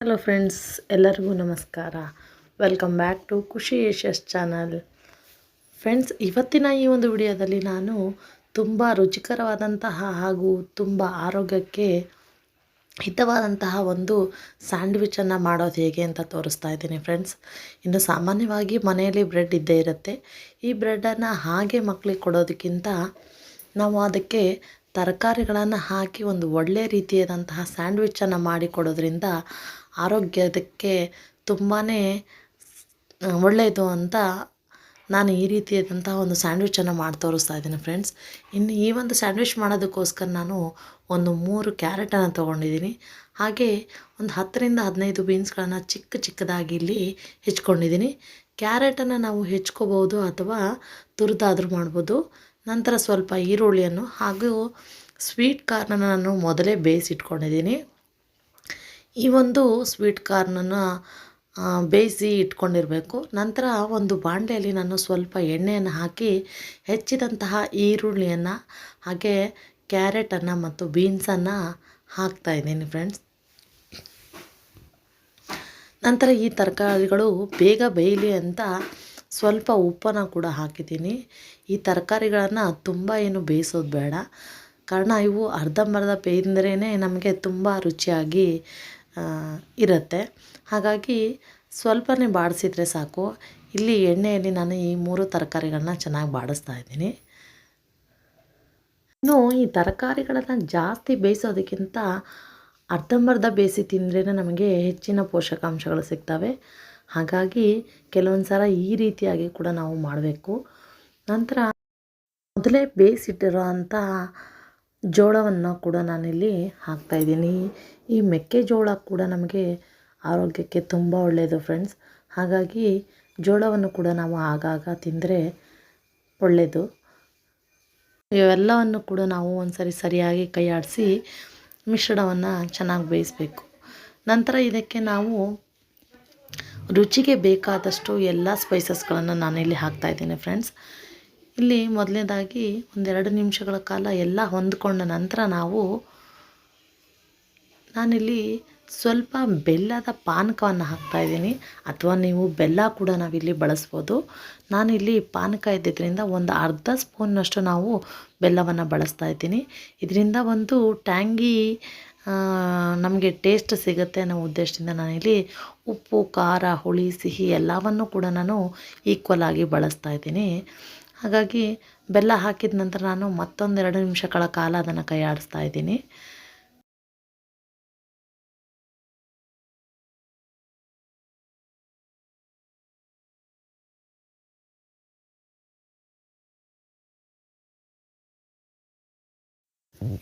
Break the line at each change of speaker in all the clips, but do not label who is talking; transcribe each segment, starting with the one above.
Hello friends ಎಲ್ಲರಿಗೂ ನಮಸ್ಕಾರ. Welcome back to ಖುಷಿ ಯಶಸ್ ಚಾನಲ್ ಫ್ರೆಂಡ್ಸ್ ಇವತ್ತಿನ ಈ ಒಂದು ವಿಡಿಯೋದಲ್ಲಿ ನಾನು ತುಂಬ ರುಚಿಕರವಾದಂತಹ ಹಾಗೂ ತುಂಬ ಆರೋಗ್ಯಕ್ಕೆ ಹಿತವಾದಂತಹ ಒಂದು ಸ್ಯಾಂಡ್ವಿಚನ್ನು ಮಾಡೋದು ಹೇಗೆ ಅಂತ ತೋರಿಸ್ತಾ ಇದ್ದೀನಿ ಫ್ರೆಂಡ್ಸ್ ಇನ್ನು ಸಾಮಾನ್ಯವಾಗಿ ಮನೆಯಲ್ಲಿ ಬ್ರೆಡ್ ಇದ್ದೇ ಇರುತ್ತೆ. ಈ ಬ್ರೆಡ್ಡನ್ನು ಹಾಗೆ ಮಕ್ಕಳಿಗೆ ಕೊಡೋದಕ್ಕಿಂತ ನಾವು ಅದಕ್ಕೆ ತರಕಾರಿಗಳನ್ನು ಹಾಕಿ ಒಂದು ಒಳ್ಳೆಯ ರೀತಿಯಾದಂತಹ ಸ್ಯಾಂಡ್ವಿಚನ್ನು ಮಾಡಿಕೊಡೋದ್ರಿಂದ ಆರೋಗ್ಯದಕ್ಕೆ ತುಂಬಾ ಒಳ್ಳೆಯದು ಅಂತ ನಾನು ಈ ರೀತಿಯಾದಂತಹ ಒಂದು ಸ್ಯಾಂಡ್ವಿಚನ್ನು ಮಾಡಿ ತೋರಿಸ್ತಾ ಇದ್ದೀನಿ ಫ್ರೆಂಡ್ಸ್. ಇನ್ನು ಈ ಒಂದು ಸ್ಯಾಂಡ್ವಿಚ್ ಮಾಡೋದಕ್ಕೋಸ್ಕರ ನಾನು ಒಂದು ಮೂರು ಕ್ಯಾರೆಟನ್ನು ತೊಗೊಂಡಿದ್ದೀನಿ. ಹಾಗೆ ಒಂದು ಹತ್ತರಿಂದ ಹದಿನೈದು ಬೀನ್ಸ್ಗಳನ್ನು ಚಿಕ್ಕ ಚಿಕ್ಕದಾಗಿ ಇಲ್ಲಿ ಹೆಚ್ಕೊಂಡಿದ್ದೀನಿ. ಕ್ಯಾರೆಟನ್ನು ನಾವು ಹೆಚ್ಕೋಬೋದು ಅಥವಾ ತುರಿದಾದರೂ ಮಾಡ್ಬೋದು. ನಂತರ ಸ್ವಲ್ಪ ಈರುಳ್ಳಿಯನ್ನು ಹಾಗೂ ಸ್ವೀಟ್ ಕಾರ್ನನ್ನು ನಾನು ಮೊದಲೇ ಬೇಯಿಸಿಟ್ಕೊಂಡಿದ್ದೀನಿ. ಈ ಒಂದು ಸ್ವೀಟ್ ಕಾರ್ನನ್ನು ಬೇಯಿಸಿ ಇಟ್ಕೊಂಡಿರಬೇಕು. ನಂತರ ಒಂದು ಬಾಂಡೆಯಲ್ಲಿ ನಾನು ಸ್ವಲ್ಪ ಎಣ್ಣೆಯನ್ನು ಹಾಕಿ ಹೆಚ್ಚಿದಂತಹ ಈರುಳ್ಳಿಯನ್ನು ಹಾಗೆ ಕ್ಯಾರೆಟನ್ನು ಮತ್ತು ಬೀನ್ಸನ್ನು ಹಾಕ್ತಾಯಿದ್ದೀನಿ ಫ್ರೆಂಡ್ಸ್ ನಂತರ ಈ ತರಕಾರಿಗಳು ಬೇಗ ಬೇಯಲಿ ಅಂತ ಸ್ವಲ್ಪ ಉಪ್ಪನ್ನ ಕೂಡ ಹಾಕಿದ್ದೀನಿ. ಈ ತರಕಾರಿಗಳನ್ನು ತುಂಬ ಏನು ಬೇಯಿಸೋದು ಬೇಡ. ಕಾರಣ ಇವು ಅರ್ಧಂಬರ್ಧ ಬೇಯ್ದ್ರೇ ನಮಗೆ ತುಂಬ ರುಚಿಯಾಗಿ ಇರುತ್ತೆ. ಹಾಗಾಗಿ ಸ್ವಲ್ಪನೇ ಬಾಡಿಸಿದ್ರೆ ಸಾಕು. ಇಲ್ಲಿ ಎಣ್ಣೆಯಲ್ಲಿ ನಾನು ಈ ಮೂರು ತರಕಾರಿಗಳನ್ನ ಚೆನ್ನಾಗಿ ಬಾಡಿಸ್ತಾ ಇದ್ದೀನಿ. ಇನ್ನು ಈ ತರಕಾರಿಗಳನ್ನು ಜಾಸ್ತಿ ಬೇಯಿಸೋದಕ್ಕಿಂತ ಅರ್ಧಂಬರ್ಧ ಬೇಯಿಸಿ ತಿಂದ್ರೇ ನಮಗೆ ಹೆಚ್ಚಿನ ಪೋಷಕಾಂಶಗಳು ಸಿಗ್ತವೆ. ಹಾಗಾಗಿ ಕೆಲವೊಂದು ಸಲ ಈ ರೀತಿಯಾಗಿ ಕೂಡ ನಾವು ಮಾಡಬೇಕು. ನಂತರ ಮೊದಲೇ ಬೇಯಿಸಿಟ್ಟಿರೋ ಅಂಥ ಜೋಳವನ್ನು ಕೂಡ ನಾನಿಲ್ಲಿ ಹಾಕ್ತಾಯಿದ್ದೀನಿ ಈ ಮೆಕ್ಕೆಜೋಳ ಕೂಡ ನಮಗೆ ಆರೋಗ್ಯಕ್ಕೆ ತುಂಬ ಒಳ್ಳೆಯದು ಫ್ರೆಂಡ್ಸ್. ಹಾಗಾಗಿ ಜೋಳವನ್ನು ಕೂಡ ನಾವು ಆಗಾಗ ತಿಂದರೆ ಒಳ್ಳೆಯದು ಇವೆಲ್ಲವನ್ನು ಕೂಡ ನಾವು ಒಂದು ಸರಿ ಸರಿಯಾಗಿ ಕೈಯಾಡಿಸಿ ಮಿಶ್ರಣವನ್ನು ಚೆನ್ನಾಗಿ ಬೇಯಿಸಬೇಕು. ನಂತರ ಇದಕ್ಕೆ ನಾವು ರುಚಿಗೆ ಬೇಕಾದಷ್ಟು ಎಲ್ಲ ಸ್ಪೈಸಸ್ಗಳನ್ನು ನಾನಿಲ್ಲಿ ಹಾಕ್ತಾಯಿದ್ದೀನಿ ಫ್ರೆಂಡ್ಸ್ ಇಲ್ಲಿ ಮೊದಲನೇದಾಗಿ ಒಂದೆರಡು ನಿಮಿಷಗಳ ಕಾಲ ಎಲ್ಲ ಹೊಂದ್ಕೊಂಡ ನಂತರ ನಾವು ನಾನಿಲ್ಲಿ ಸ್ವಲ್ಪ ಬೆಲ್ಲದ ಪಾನಕವನ್ನು ಹಾಕ್ತಾಯಿದ್ದೀನಿ ಅಥವಾ ನೀವು ಬೆಲ್ಲ ಕೂಡ ನಾವಿಲ್ಲಿ ಬಳಸ್ಬೋದು. ನಾನಿಲ್ಲಿ ಪಾನಕ ಇದ್ದಿದ್ದರಿಂದ ಒಂದು ಅರ್ಧ ಸ್ಪೂನ್ನಷ್ಟು ನಾವು ಬೆಲ್ಲವನ್ನು ಬಳಸ್ತಾ ಇದ್ದೀನಿ. ಇದರಿಂದ ಒಂದು ಟ್ಯಾಂಗಿ ನಮಗೆ ಟೇಸ್ಟ್ ಸಿಗುತ್ತೆ ಅನ್ನೋ ಉದ್ದೇಶದಿಂದ ನಾನಿಲ್ಲಿ ಉಪ್ಪು, ಖಾರ, ಹುಳಿ, ಸಿಹಿ ಎಲ್ಲವನ್ನು ಕೂಡ ನಾನು ಈಕ್ವಲ್ ಆಗಿ ಬಳಸ್ತಾ ಇದ್ದೀನಿ. ಹಾಗಾಗಿ ಬೆಲ್ಲ ಹಾಕಿದ ನಂತರ ನಾನು ಮತ್ತೊಂದೆರಡು ನಿಮಿಷಗಳ ಕಾಲ ಅದನ್ನು ಕೈ ಆಡಿಸ್ತಾ ಇದ್ದೀನಿ.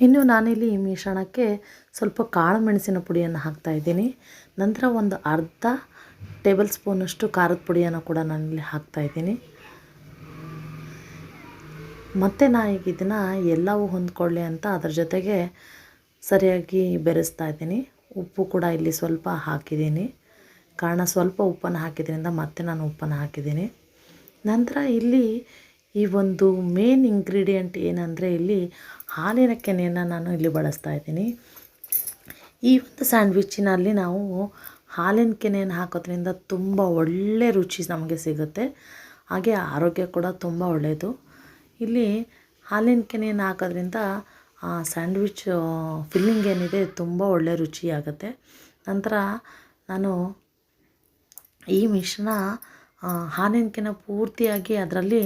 ಇನ್ನು ನಾನಿಲ್ಲಿ ಈ ಮಿಶ್ರಣಕ್ಕೆ ಸ್ವಲ್ಪ ಕಾಳು ಮೆಣಸಿನ ಪುಡಿಯನ್ನು ಹಾಕ್ತಾ ಇದ್ದೀನಿ. ನಂತರ ಒಂದು ಅರ್ಧ ಟೇಬಲ್ ಸ್ಪೂನಷ್ಟು ಖಾರದ ಪುಡಿಯನ್ನು ಕೂಡ ನಾನಿಲ್ಲಿ ಹಾಕ್ತಾ ಇದ್ದೀನಿ. ಮತ್ತು ನಾನು ಈಗ ಇದನ್ನು ಎಲ್ಲವೂ ಹೊಂದ್ಕೊಳ್ಳಿ ಅಂತ ಅದ್ರ ಜೊತೆಗೆ ಸರಿಯಾಗಿ ಬೆರೆಸ್ತಾ ಇದ್ದೀನಿ. ಉಪ್ಪು ಕೂಡ ಇಲ್ಲಿ ಸ್ವಲ್ಪ ಹಾಕಿದ್ದೀನಿ. ಕಾರಣ ಸ್ವಲ್ಪ ಉಪ್ಪನ್ನು ಹಾಕಿದ್ರಿಂದ ಮತ್ತೆ ನಾನು ಉಪ್ಪನ್ನು ಹಾಕಿದ್ದೀನಿ. ನಂತರ ಇಲ್ಲಿ ಈ ಒಂದು ಮೇನ್ ಇಂಗ್ರೀಡಿಯೆಂಟ್ ಏನಂದರೆ ಇಲ್ಲಿ ಹಾಲಿನ ಕೆನೆಯನ್ನು ನಾನು ಇಲ್ಲಿ ಬಳಸ್ತಾ ಇದ್ದೀನಿ. ಈ ಒಂದು ಸ್ಯಾಂಡ್ವಿಚ್ಚಿನಲ್ಲಿ ನಾವು ಹಾಲಿನ ಕೆನೆಯನ್ನು ಹಾಕೋದ್ರಿಂದ ತುಂಬ ಒಳ್ಳೆ ರುಚಿ ನಮಗೆ ಸಿಗುತ್ತೆ. ಹಾಗೆ ಆರೋಗ್ಯ ಕೂಡ ತುಂಬ ಒಳ್ಳೆಯದು. ಇಲ್ಲಿ ಹಾಲಿನ ಕೆನೆಯನ್ನು ಹಾಕೋದ್ರಿಂದ ಆ ಸ್ಯಾಂಡ್ವಿಚ್ ಫಿಲ್ಲಿಂಗ್ ಏನಿದೆ ತುಂಬ ಒಳ್ಳೆ ರುಚಿಯಾಗುತ್ತೆ. ನಂತರ ನಾನು ಈ ಮಿಶ್ರಣ ಹಾಲಿನ ಕೆನೆ ಪೂರ್ತಿಯಾಗಿ ಅದರಲ್ಲಿ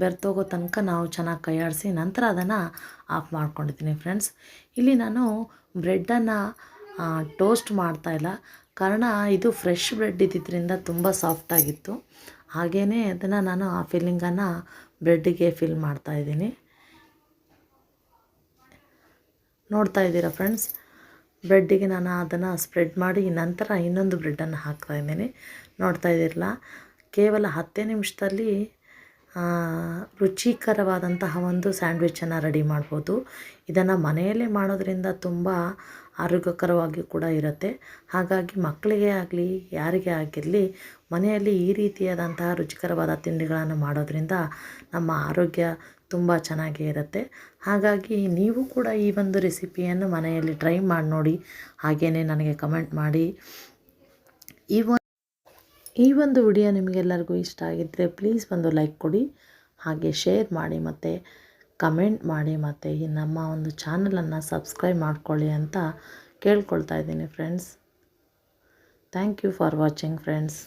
ಬೆರ್ತೋಗೋ ತನಕ ನಾವು ಚೆನ್ನಾಗಿ ಕೈಯಾಡಿಸಿ ನಂತರ ಅದನ್ನು ಆಫ್ ಮಾಡ್ಕೊಂಡಿದ್ದೀನಿ ಫ್ರೆಂಡ್ಸ್. ಇಲ್ಲಿ ನಾನು ಬ್ರೆಡ್ಡನ್ನು ಟೋಸ್ಟ್ ಮಾಡ್ತಾಯಿಲ್ಲ ಕಾರಣ ಇದು ಫ್ರೆಶ್ ಬ್ರೆಡ್ ಇದ್ದಿದ್ದರಿಂದ ತುಂಬ ಸಾಫ್ಟಾಗಿತ್ತು ಹಾಗೆಯೇ ಅದನ್ನು ನಾನು ಆ ಫಿಲ್ಲಿಂಗನ್ನು ಬ್ರೆಡ್ಡಿಗೆ ಫಿಲ್ ಮಾಡ್ತಾಯಿದ್ದೀನಿ ನೋಡ್ತಾ ಇದ್ದೀರಾ ಫ್ರೆಂಡ್ಸ್? ಬ್ರೆಡ್ಡಿಗೆ ನಾನು ಅದನ್ನು ಸ್ಪ್ರೆಡ್ ಮಾಡಿ ನಂತರ ಇನ್ನೊಂದು ಬ್ರೆಡ್ಡನ್ನು ಹಾಕ್ತಾಯಿದ್ದೀನಿ ನೋಡ್ತಾ ಇದ್ದೀರಲ್ಲ? ಕೇವಲ ಹತ್ತೇ ನಿಮಿಷದಲ್ಲಿ ರುಚಿಕರವಾದಂತಹ ಒಂದು ಸ್ಯಾಂಡ್ವಿಚನ್ನು ರೆಡಿ ಮಾಡ್ಬೋದು. ಇದನ್ನು ಮನೆಯಲ್ಲೇ ಮಾಡೋದ್ರಿಂದ ತುಂಬ ಆರೋಗ್ಯಕರವಾಗಿ ಕೂಡ ಇರುತ್ತೆ. ಹಾಗಾಗಿ ಮಕ್ಕಳಿಗೆ ಆಗಲಿ, ಯಾರಿಗೆ ಆಗಿರಲಿ, ಮನೆಯಲ್ಲಿ ಈ ರೀತಿಯಾದಂತಹ ರುಚಿಕರವಾದ ತಿಂಡಿಗಳನ್ನು ಮಾಡೋದ್ರಿಂದ ನಮ್ಮ ಆರೋಗ್ಯ ತುಂಬ ಚೆನ್ನಾಗೇ ಇರುತ್ತೆ. ಹಾಗಾಗಿ ನೀವು ಕೂಡ ಈ ಒಂದು ರೆಸಿಪಿಯನ್ನು ಮನೆಯಲ್ಲಿ ಟ್ರೈ ಮಾಡಿ ನೋಡಿ ಹಾಗೆಯೇ ನನಗೆ ಕಮೆಂಟ್ ಮಾಡಿ. ಈ ಈ ಒಂದು ವಿಡಿಯೋ ನಿಮಗೆಲ್ಲರಿಗೂ ಇಷ್ಟ ಆಗಿದ್ದರೆ ಪ್ಲೀಸ್ ಒಂದು ಲೈಕ್ ಕೊಡಿ, ಹಾಗೆ ಶೇರ್ ಮಾಡಿ ಮತ್ತು ಕಮೆಂಟ್ ಮಾಡಿ ಮತ್ತು ಈ ನಮ್ಮ ಒಂದು ಚಾನಲನ್ನು ಸಬ್ಸ್ಕ್ರೈಬ್ ಮಾಡ್ಕೊಳ್ಳಿ ಅಂತ ಕೇಳ್ಕೊಳ್ತಾ ಇದ್ದೀನಿ friends thank you for watching friends